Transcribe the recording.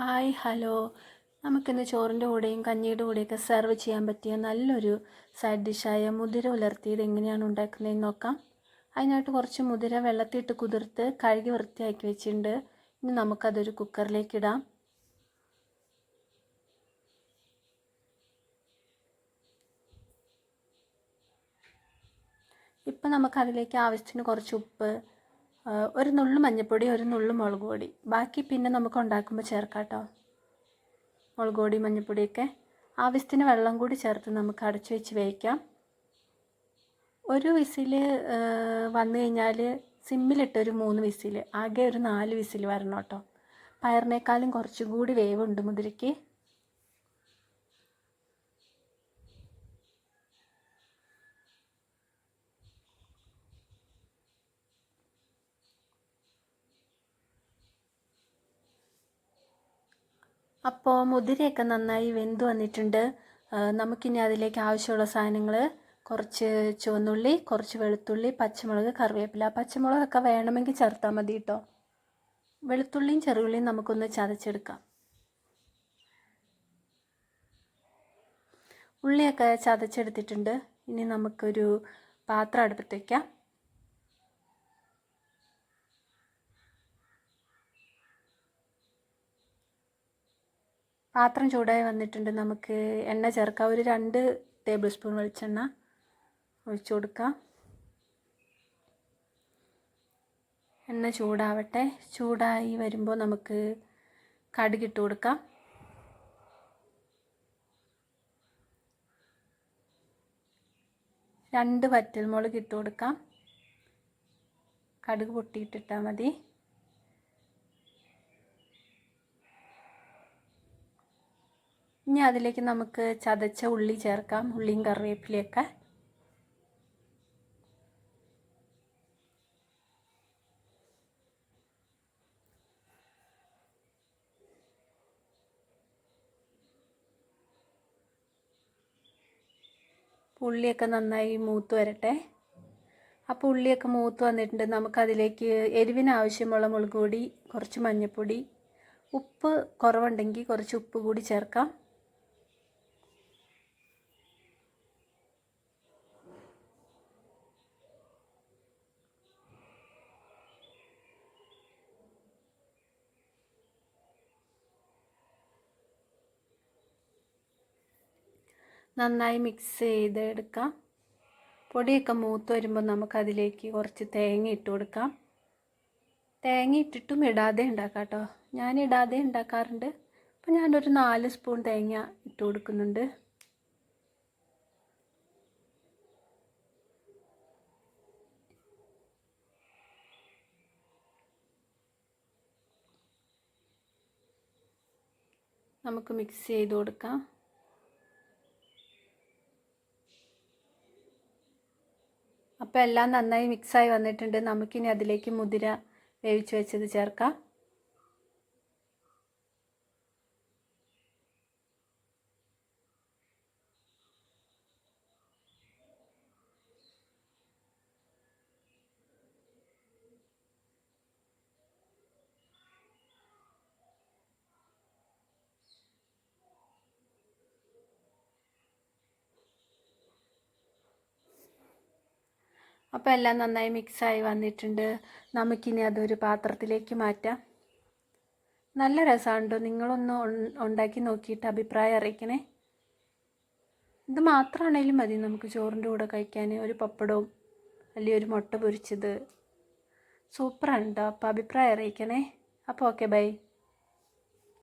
Hi hello. നമുക്കിന്ന് ചോറിന്റെ കൂടെയും കഞ്ഞിയുടെ കൂടെയൊക്കെ സെർവ് ചെയ്യാൻ പറ്റിയ നല്ലൊരു സൈഡ് ഡിഷായ മുതിര ഉലർത്തിയത് എങ്ങനെയാണ് ഉണ്ടാക്കുന്നതെന്ന് നോക്കാം. അതിനായിട്ട് കുറച്ച് മുതിര വെള്ളത്തിട്ട് കുതിർത്ത് കഴുകി വൃത്തിയാക്കി വെച്ചിട്ടുണ്ട്. ഇനി നമുക്കതൊരു കുക്കറിലേക്ക് ഇടാം. ഇപ്പം നമുക്കതിലേക്ക് ആവശ്യത്തിന് കുറച്ച് ഉപ്പ് ഒരു നുള്ളു മഞ്ഞൾപ്പൊടി ഒരു നുള്ളു മുളക് പൊടി. ബാക്കി പിന്നെ നമുക്ക് ഉണ്ടാക്കുമ്പോൾ ചേർക്കാം കേട്ടോ. മുളക് പൊടി മഞ്ഞൾപ്പൊടിയൊക്കെ ആവശ്യത്തിന് വെള്ളം കൂടി ചേർത്ത് നമുക്ക് അടച്ചു വെച്ച് വേവിക്കാം. ഒരു വിസിൽ വന്നു കഴിഞ്ഞാൽ സിമ്മിലിട്ട് ഒരു മൂന്ന് വിസിൽ ആകെ ഒരു നാല് വിസിൽ വരണം കേട്ടോ. പയറിനേക്കാളും കുറച്ചും കൂടി വേവുണ്ട് മുതിരയ്ക്ക്. അപ്പോൾ മുതിരയൊക്കെ നന്നായി വെന്ത് വന്നിട്ടുണ്ട്. നമുക്കിനി അതിലേക്ക് ആവശ്യമുള്ള സാധനങ്ങൾ കുറച്ച് ചുവന്നുള്ളി കുറച്ച് വെളുത്തുള്ളി പച്ചമുളക് കറിവേപ്പില. പച്ചമുളകൊക്കെ വേണമെങ്കിൽ ചേർത്താൽ മതി കേട്ടോ വെളുത്തുള്ളിയും ചെറുള്ളിയും നമുക്കൊന്ന് ചതച്ചെടുക്കാം. ഉള്ളിയൊക്കെ ചതച്ചെടുത്തിട്ടുണ്ട്. ഇനി നമുക്കൊരു പാത്രം അടുപ്പത്ത് വയ്ക്കാം പാത്രം ചൂടായി വന്നിട്ടുണ്ട്. നമുക്ക് എണ്ണ ചേർക്കാം. ഒരു രണ്ട് ടേബിൾ സ്പൂൺ വെളിച്ചെണ്ണ ഒഴിച്ചു കൊടുക്കാം. എണ്ണ ചൂടാവട്ടെ. ചൂടായി വരുമ്പോൾ നമുക്ക് കടുകിട്ട് കൊടുക്കാം. രണ്ട് വറ്റൽമുളക് ഇട്ട് കൊടുക്കാം. കടുക് പൊട്ടിയിട്ടിട്ടാൽ മതി. ഇനി അതിലേക്ക് നമുക്ക് ചതച്ച ഉള്ളി ചേർക്കാം. ഉള്ളിയും കറിവേപ്പിലയൊക്കെ. ഉള്ളിയൊക്കെ നന്നായി മൂത്ത് വരട്ടെ. അപ്പോൾ ഉള്ളിയൊക്കെ മൂത്ത് വന്നിട്ടുണ്ട്. നമുക്കതിലേക്ക് എരിവിന് ആവശ്യമുള്ള മുളക് പൊടി കുറച്ച് മഞ്ഞൾപ്പൊടി ഉപ്പ് കുറവുണ്ടെങ്കിൽ കുറച്ച് ഉപ്പ് കൂടി ചേർക്കാം. നന്നായി മിക്സ് ചെയ്ത് എടുക്കാം പൊടിയൊക്കെ മൂത്ത് വരുമ്പോൾ നമുക്കതിലേക്ക് കുറച്ച് തേങ്ങ ഇട്ട് കൊടുക്കാം. തേങ്ങ ഇട്ടിട്ടും ഇടാതെ ഉണ്ടാക്കാം കേട്ടോ ഞാൻ ഇടാതെ ഉണ്ടാക്കാറുണ്ട്. അപ്പോൾ ഞാനൊരു നാല് സ്പൂൺ തേങ്ങ ഇട്ട് കൊടുക്കുന്നുണ്ട്. നമുക്ക് മിക്സ് ചെയ്ത് കൊടുക്കാം. അപ്പോൾ എല്ലാം നന്നായി മിക്സായി വന്നിട്ടുണ്ട്. നമുക്കിനി അതിലേക്ക് മുതിര വേവിച്ച് വെച്ചത് ചേർക്കാം. അപ്പോൾ എല്ലാം നന്നായി മിക്സായി വന്നിട്ടുണ്ട്. നമുക്കിനി അതൊരു പാത്രത്തിലേക്ക് മാറ്റാം. നല്ല രസമുണ്ടോ. നിങ്ങളൊന്ന് ഉണ്ടാക്കി നോക്കിയിട്ട് അഭിപ്രായം അറിയിക്കണേ. ഇത് മാത്രമാണെങ്കിലും മതി നമുക്ക് ചോറിന്റെ കൂടെ കഴിക്കാൻ. ഒരു പപ്പടവും അല്ലെങ്കിൽ ഒരു മുട്ട പൊരിച്ചത്. സൂപ്പറാണ് കേട്ടോ അപ്പോൾ അഭിപ്രായം അറിയിക്കണേ. അപ്പോൾ ഓക്കെ ബൈ.